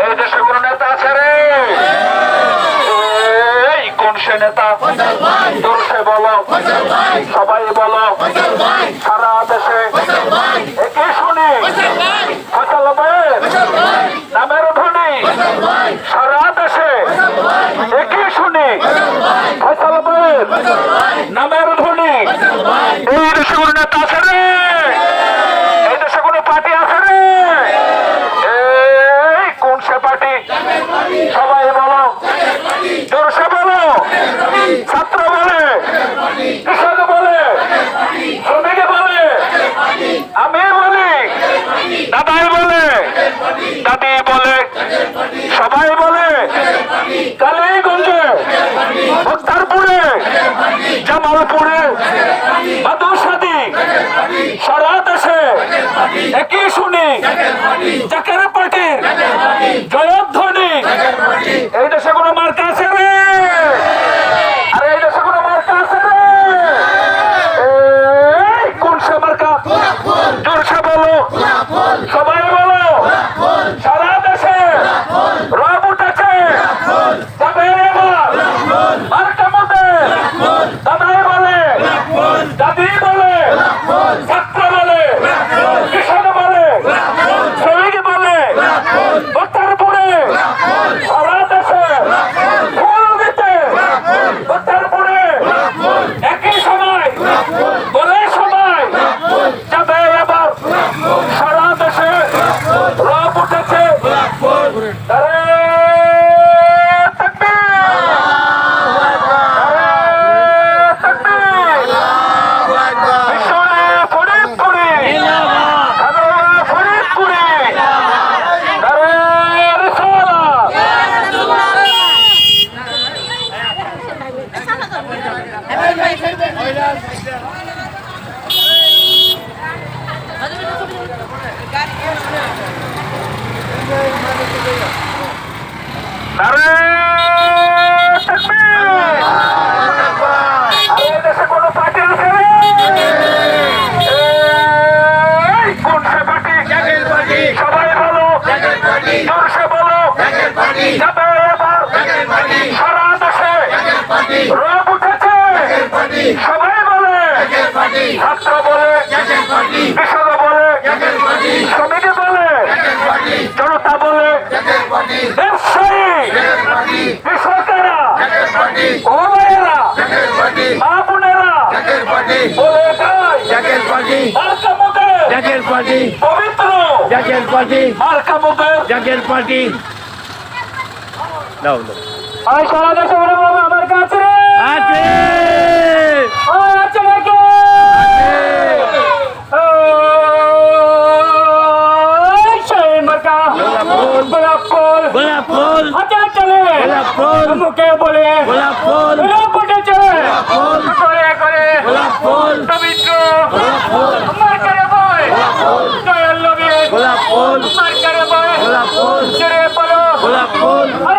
এই দেশে কোন নেতা আছে রে সে নেতা দোষে বলো, সবাই বলো, সারা দেশে একে শুনি, ফসল নামের ধ্বনি, সারা দেশে একে শুনি, ফসল নামের ধ্বনি। এই দেশে কোন নেতা আছে রে? এই দেশে কোন পার্টি আছে রে? কোন সে পার্টি সবাই বলো জোরসে বলো ছাত্র বলে কৃষক বলে শ্রমিক বলে, আমি বলি, দাদাই বলে, দাদি বলে, সবাই বলে, কালীগঞ্জে মুক্তারপুরে জামালপুরে মাদুসাদি সারা দেশে একই শুনি, জাকের পার্টির জয়ধ্বনি এই দেশে কোনো মার্কা আছে রে আরে এই দেশে কোনো মার্কা আছে রে এই কোন সে মার্কা জোরসে বলো সবাই বলো সারা দেশে রব উঠেছে যাবে এবার মার্কা মতে দাদাই বলে দাদি বলে ছাত্র বলে কৃষক বলে শ্রমিক বলে বক্তারপুরে সারা দেশে ফুল দিতে বক্তারপুরে একই সময় বলে সময় যাবে এবার সারা দেশে রব উঠেছে আরে তাকবীর! আরে তাকবীর! বিশ্বরে ফরিদপুরে! খানোয়া ফরিদপুরে! আরে রিসালাত! আরে তাকবীর! আরে এই দেশে কোনো পার্টি আছে রে? এই কোন সে পার্টি? সবাই বলো জোরসে বলো যাবে এবার সারা দেশে রব উঠেছে সবাই বলে ছাত্র বলে কৃষক বলে শ্রমিক বলে জনতা বলে ব্যবসায়ী কৃষকেরা ও ভাইয়েরা মা বোনেরা বলে এটাই মার্কা মুখের জাকের পার্টি। পবিত্র। জাকের পার্টি। মার্কা মুখের। জাকের পার্টি। দাও দাও আর সারা দেশে বলে বলব আমার কাছে আছে আর আছে নাকি গোলাপ ফুল। গোলাপ ফুল। হাতে চলে। গোলাপ ফুল। মুখে বলে। গোলাপ ফুল। গোলাপ উঠেছে ফুল। করে করে। গোলাপ ফুল। পবিত্র। মার্কারে বয় দয়াল নবী গোলাপ ফুল মার্কারে বয় গোলাপ ফুল ছেড়ে পড়ো গোলাপ ফুল আর